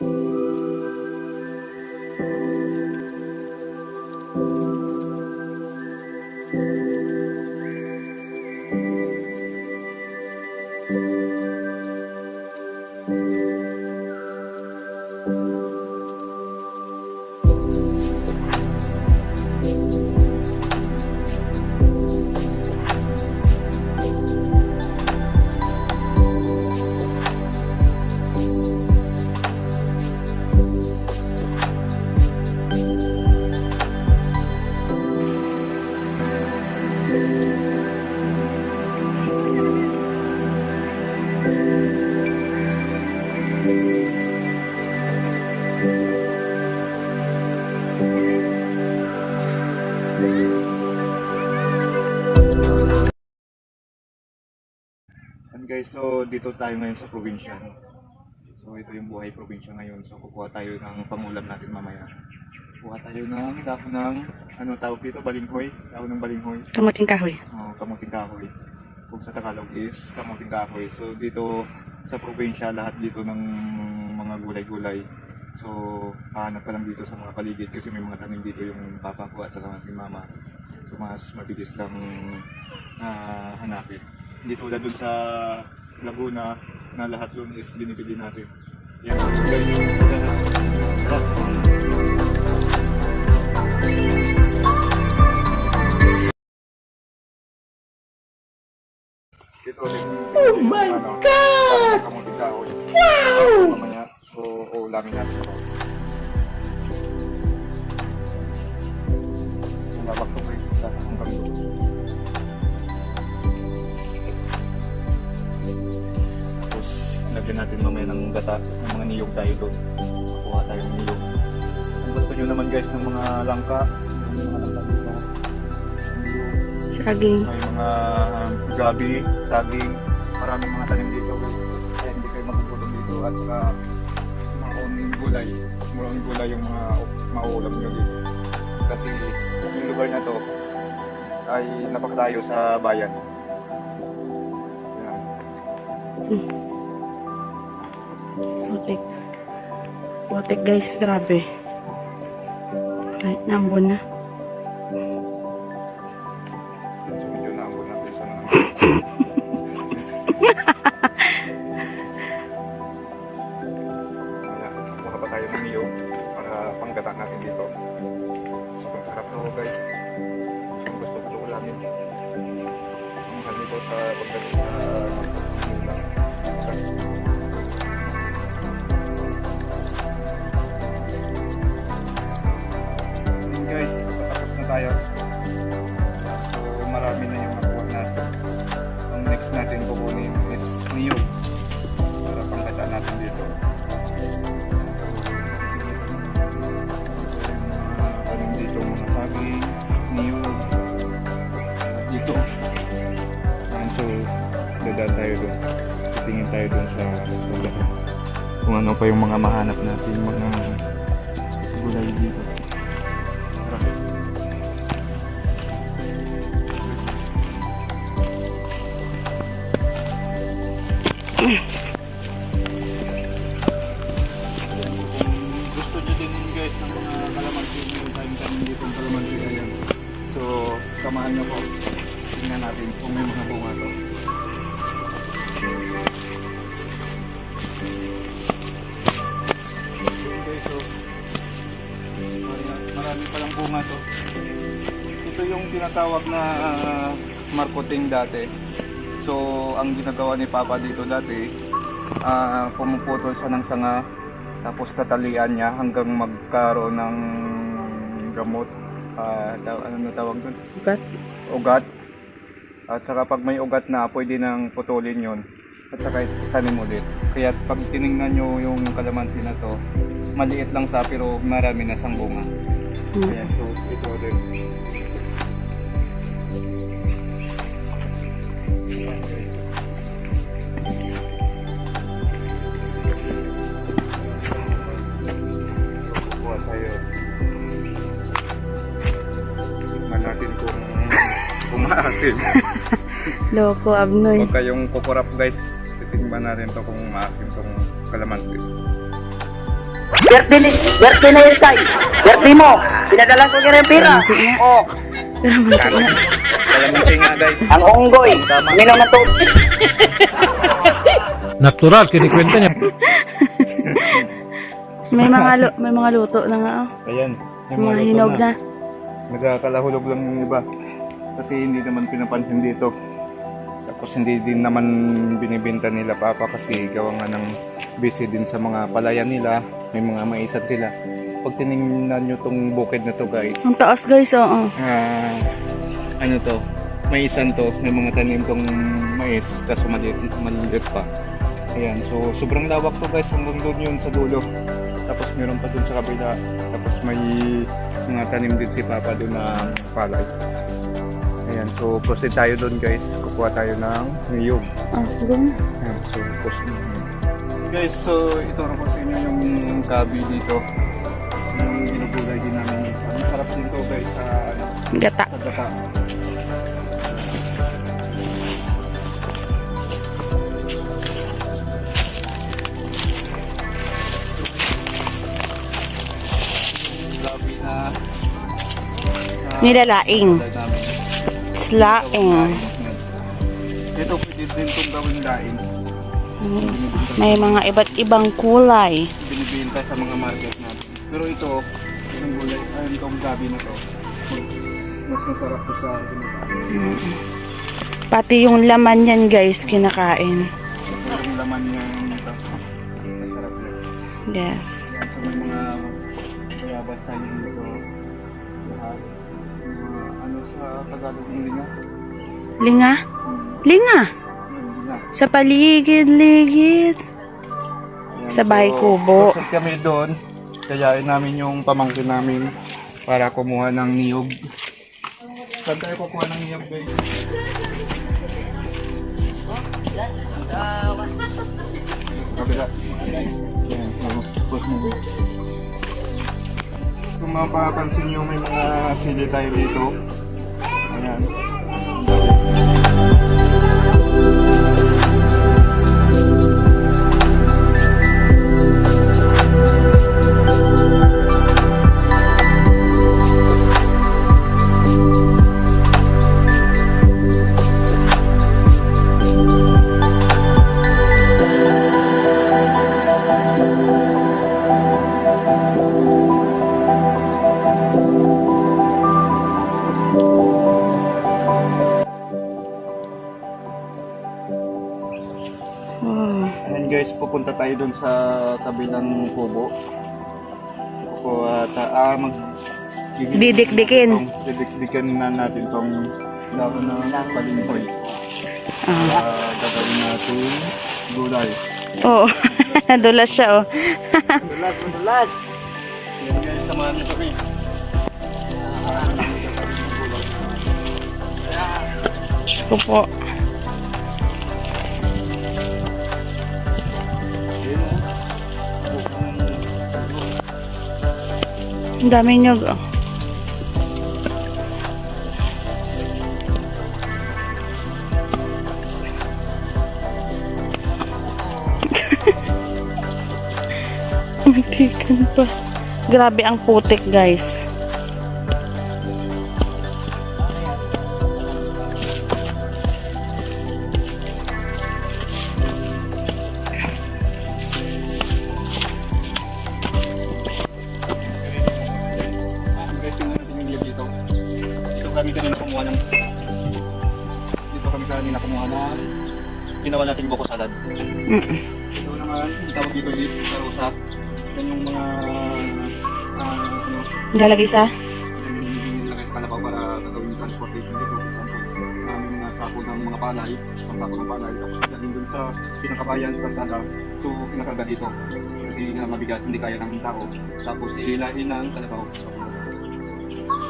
you And guys, so dito tayo ngayon sa probinsya. So ito yung buhay probinsya ngayon. So kukuha tayo ng pangulam natin mamaya. Kuha tayo ng dahon ng, ano tawag dito, balinghoy. Dahon ng balinghoy. Kamuting kahoy. Oh, kamuting kahoy. Kung sa Tagalog is kamuting kahoy. So dito sa probinsya, lahat dito ng mga gulay-gulay. So hahanap ka lang dito sa mga paligid kasi may mga tanim dito yung papa ko at saka si mama. So mas mabilis lang ah, hanapin. Hindi tulad dun sa Laguna na lahat yun is binibili natin. Yan. Tara. Gata, ng mga niyog tayo doon. Kuha tayo ng niyog. Kung gusto nyo naman guys ng mga langka, yung mga langka dito, Saging. may mga um, gabi, saging, maraming mga tanim dito. Kaya hindi kayo matutulog dito at saka maon gulay. Maon gulay yung mga mauulam nyo dito. Kasi yung lugar na to ay napakalayo sa bayan. Yan. Putik. Putik guys, grabe. Kahit nambon na. Kuha pa tayo ng niyog para panggata natin dito. Sobrang sarap to guys. Kung gusto ko ulamin. Ang hali ko sa tayo doon sa. Kung ano pa yung mga mahanap natin, mga gulay dito. Gusto nyo din guys ng mga kalamansi meron tayong tanim dito ng kalamansi ayan so samahan nyo ko tingnan natin kung may mga bunga to so marami, palang bunga to. Ito yung tinatawag na ah, marketing dati. So ang ginagawa ni Papa dito dati ah pumuputol siya ng sanga tapos tatalian niya hanggang magkaroon ng gamot. Taw- ano na tawag doon Ugat. ugat. At saka pag may ugat na pwede nang putulin yon at saka tanim ulit kaya pag tiningnan nyo yung kalamansi na to maliit lang sa pero marami na sang bunga Hmm. Ayan, so ito Kukuha tayo. Tingnan natin kung umaasim. Loko, abnoy. Huwag kayong kukurap guys. Titingnan natin to kung umaasim tong kalamansi. Birthday, ni, birthday na yun tayo. Birthday mo. Pinadala ko kaya yung pera. Kalamansi nga. Oh, Kalamansi nga. Kalamansi nga guys. ang unggoy. Minum na to. Natural, kinikwenta niya. May mga, lu- may mga luto na nga. Oh. Ayan. yung Mga luto hinog na. Nagkakalahulog lang yung iba. Kasi hindi naman pinapansin dito. Tapos hindi din naman binibenta nila papa kasi gawa nga ng busy din sa mga palayan nila. May mga maisan sila. Pag tinignan nyo tong bukid na to guys, Ang taas guys, oo. ah, ano to, maisan to, may mga tanim tong mais, kaso maliit, maliit pa. Ayan, so sobrang lawak to guys, hanggang doon yun sa dulo. Tapos meron pa dun sa kabila, tapos may mga tanim din si Papa doon na palay. So proceed tayo doon guys, kukuha tayo ng niyog. Ah, ganun. Ayan, so proceed. Guys, so ito ko sa inyo yung gabi dito. Yung ginugulay din namin minsan. Masarap din to guys sa Gata. sa gata. Na Nilalaing. Namin. Slaing. Ito pwede din itong gawin daing. May mga iba't ibang kulay. Binibenta sa mga market natin. Pero ito, itong gulay, ayun itong gabi na to. Mas masarap to sa ginata. Pati yung laman yan guys, kinakain. Yung laman niya ito. Masarap yan. Yes. Yan sa mga bayabas tayo dito. Sa Tagalog ng linga? Linga? Linga! Sa paligid-ligid. Sa bahay kubo. Pasok kami doon. Kayain namin yung pamangkin namin para kumuha ng niyog. Saan tayo kukuha ng niyog, guys? Kabila. So. Kung mapapansin nyo, may mga sili tayo dito. Ayan. Guys, pupunta tayo dun sa tabi ng kubo. Kukuha ta ah, mag Didikdikin. Tong- Didikdikin na natin tong laro ng palimpoy. Ah. Ah, gagawin natin gulay. Oo. Dulas siya oh. Dulas, dulas! Yan guys, samahan niyo kami. Diyos ko po. Ang dami nyog oh. Muntikan pa. Grabe ang putik. Guys, kanina kumuha ng ginawa nating buko salad. Mm. Ito naman, ang tawag dito is karusa. Yan yung mga ah, ano, Lalagay sa? yung nilagay sa kalabaw para gagawin yung transportation dito. Namin mga sako ng mga palay, isang sako ng palay, tapos dalhin dun sa pinakabayan sa kalsada. So, kinakarga dito. Kasi nga mabigat, hindi kaya ng tao. Tapos, iilahin ng kalabaw.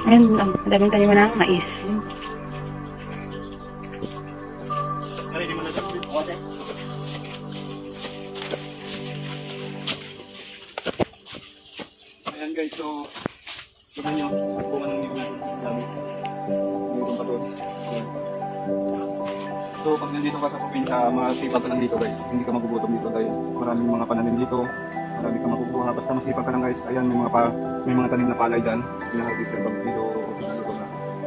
Ayun, ang daming tayo ng mais. Narinig guys, so tignan nyo, kung anong natin gamit. Meron pa doon. So pag nandito ka sa probinsya, masipag ka lang dito guys. Hindi ka magugutom dito dahil maraming mga pananim dito. Marami ka makukuha. Basta masipag ka lang guys. Ayan, may mga, pa, may mga tanim na palay dyan. Pinaharvest yan pag dito. dito na.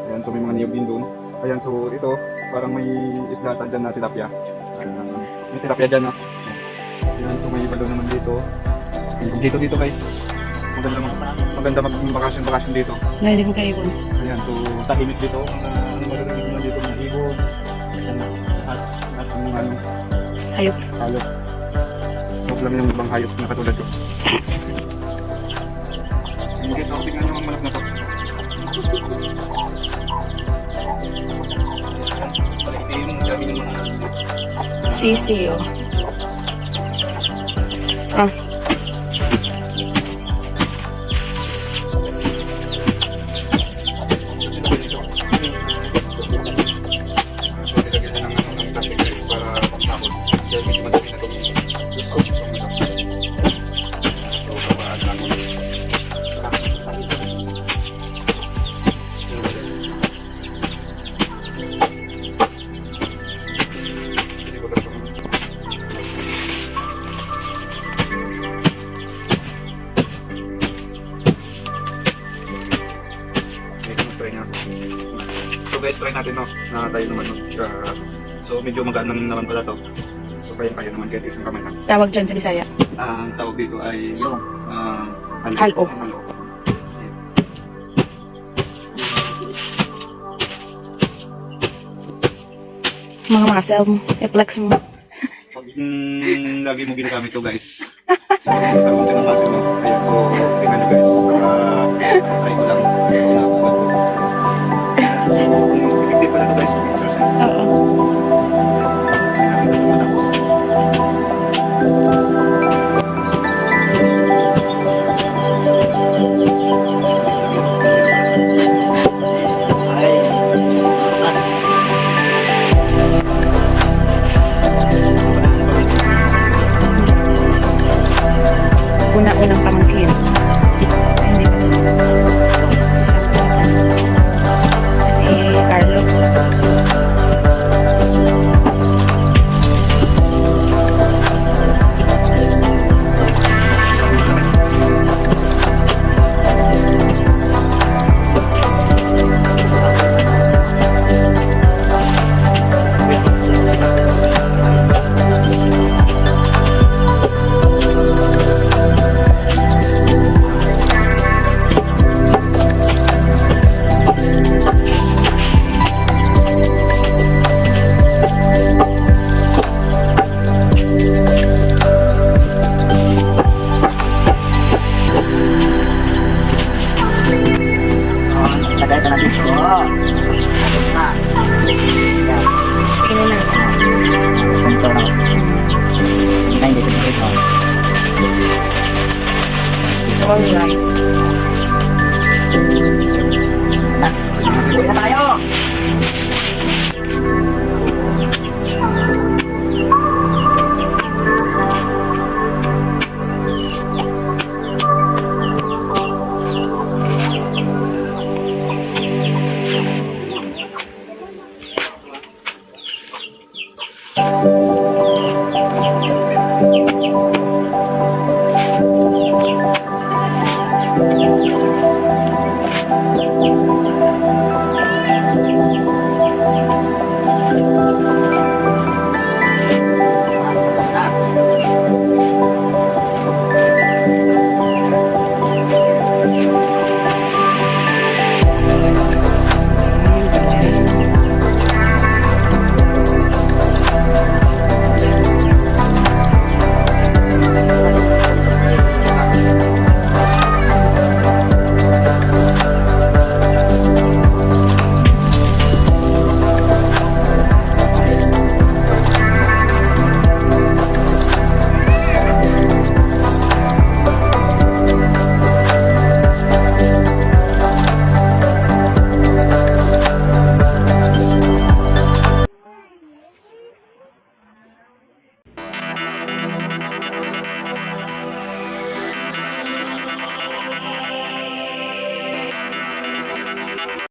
Ayan, so may mga niyog din doon. Ayan, so ito, parang may isdatan dyan na tilapia. May tilapia dyan, no? Ayan, so may balon naman dito. Dito, dito guys. Maganda mag maganda mag bakasyon dito. Ngayon ko kayo. Ayan, so tahimik dito. Ang maririnig naman dito ng ibon. At, at yung ano, Hayop. hayop. Huwag lang yung ibang hayop na katulad ko. Ayan guys, so tingnan nyo ang manok na to. Palitin, dami ng mga Sisi, oh. Ah, So guys, try natin no, na tayo naman no. Uh, so medyo magaan naman naman pala to. So kaya kaya naman kahit isang kamay lang. tawag dyan sa Bisaya. Ah, ang tawag dito ay So, ah, halo. Halo. Halo. Mga makasal mo. I-flex mo. Mm, lagi mo ginagamit to guys. So din ng muscle no. Ayan, so tingnan nyo guys. Baka try ko lang.